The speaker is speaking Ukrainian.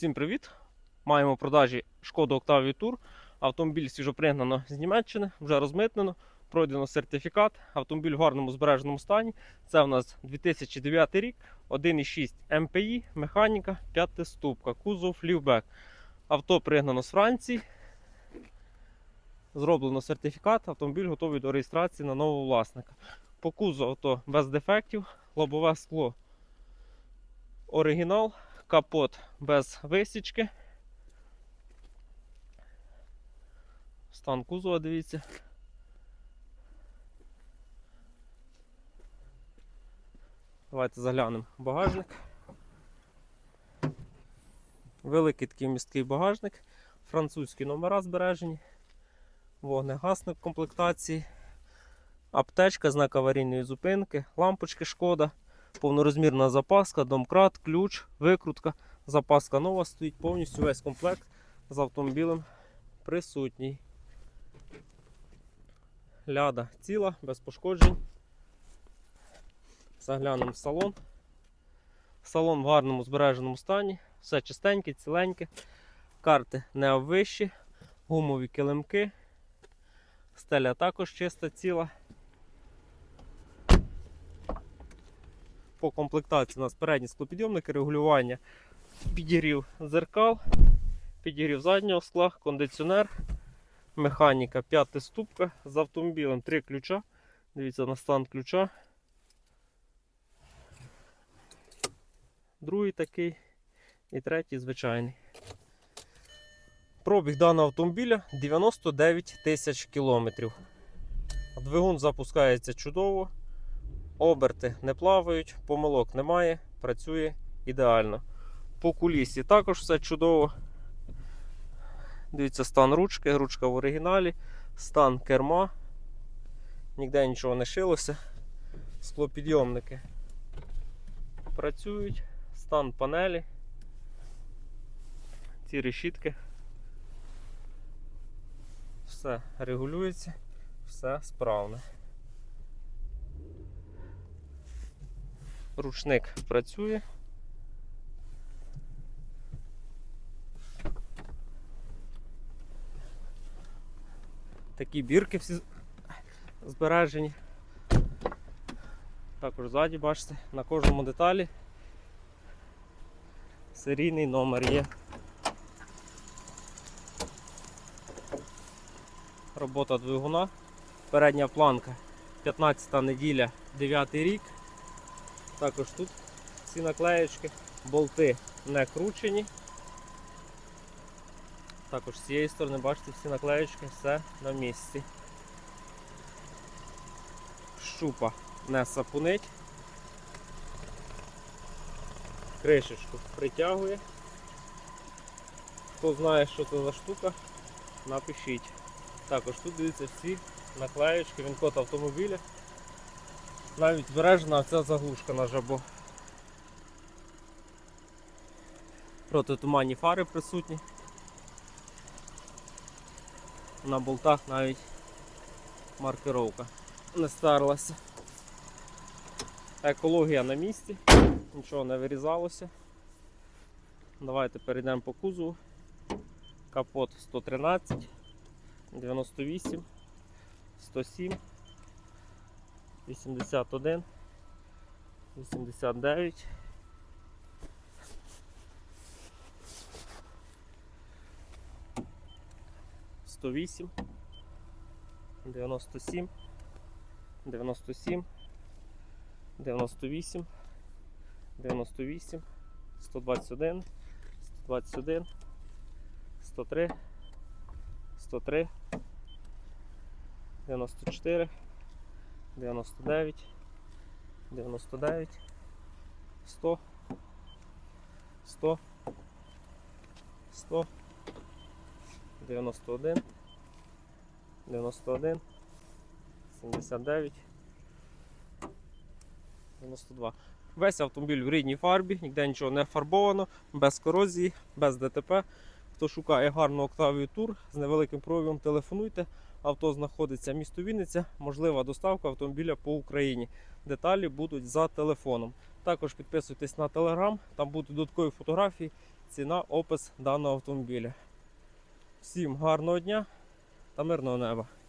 Всім привіт! Маємо продажі Шкоду Octavia Tour. Автомобіль свіжопригнано з Німеччини, вже розмитнено, пройдено сертифікат. Автомобіль в гарному збереженому стані. Це у нас 2009 рік, 1,6 МПІ, механіка, 5 ступка, кузов, лівбек. Авто пригнано з Франції. Зроблено сертифікат, автомобіль готовий до реєстрації на нового власника. По кузову авто без дефектів, лобове скло оригінал, капот без висічки. Стан кузова, дивіться. Давайте заглянемо в багажник. Великий такий місткий багажник, французькі номера збережені, вогнегасник комплектації, аптечка, знак аварійної зупинки, лампочки шкода, повнорозмірна запаска, домкрат, ключ, викрутка, запаска нова стоїть, повністю весь комплект з автомобілем присутній. Ляда ціла, без пошкоджень. Заглянемо в салон. Салон в гарному збереженому стані, все чистеньке, ціленьке, карти не обвищі, гумові килимки, стеля також чиста ціла. По комплектації у нас передні склопідйомники, регулювання, підігрів зеркал, підігрів заднього скла, кондиціонер, механіка, п'ята ступка з автомобілем, три ключа. Дивіться на стан ключа. Другий такий і третій звичайний. Пробіг даного автомобіля 99 тисяч кілометрів. Двигун запускається чудово. Оберти не плавають, помилок немає, працює ідеально. По кулісі також все чудово. Дивіться, стан ручки, ручка в оригіналі, стан керма. Ніде нічого не шилося. Склопідйомники працюють, стан панелі, ці решітки. Все регулюється, все справне. Ручник працює. Такі бірки всі збережені. Також ззаді, бачите, на кожному деталі серійний номер є. Робота двигуна. Передня планка 15 неділя, 9 рік. Також тут всі наклеєчки, болти не кручені. Також з цієї сторони, бачите, всі наклеєчки, все на місці. Щупа не сапунить. Кришечку притягує. Хто знає, що це за штука, напишіть. Також тут дивіться всі наклеєчки, він код автомобіля. Навіть збережена ця заглушка на жабо. Протитуманні фари присутні. На болтах навіть маркировка не старлася. Екологія на місці, нічого не вирізалося. Давайте перейдемо по кузову. Капот 113, 98, 107, 81, 89. Сто вісім, дев'яносто сім, дев'яносто сім, дев'яносто вісім, дев'яносто вісім, сто двадцять один, сто двадцять один, сто три, сто три, дев'яносто чотири, дев'яносто дев'ять, дев'яносто дев'ять, сто, сто, сто. 91, 91, 79, 92. Весь автомобіль в рідній фарбі, ніде нічого не фарбовано, без корозії, без ДТП. Хто шукає гарну Octavia Tour з невеликим пробігом, телефонуйте. Авто знаходиться місто Вінниця, можлива доставка автомобіля по Україні. Деталі будуть за телефоном. Також підписуйтесь на телеграм, там будуть додаткові фотографії, ціна, опис даного автомобіля. Всім гарного дня та мирного неба!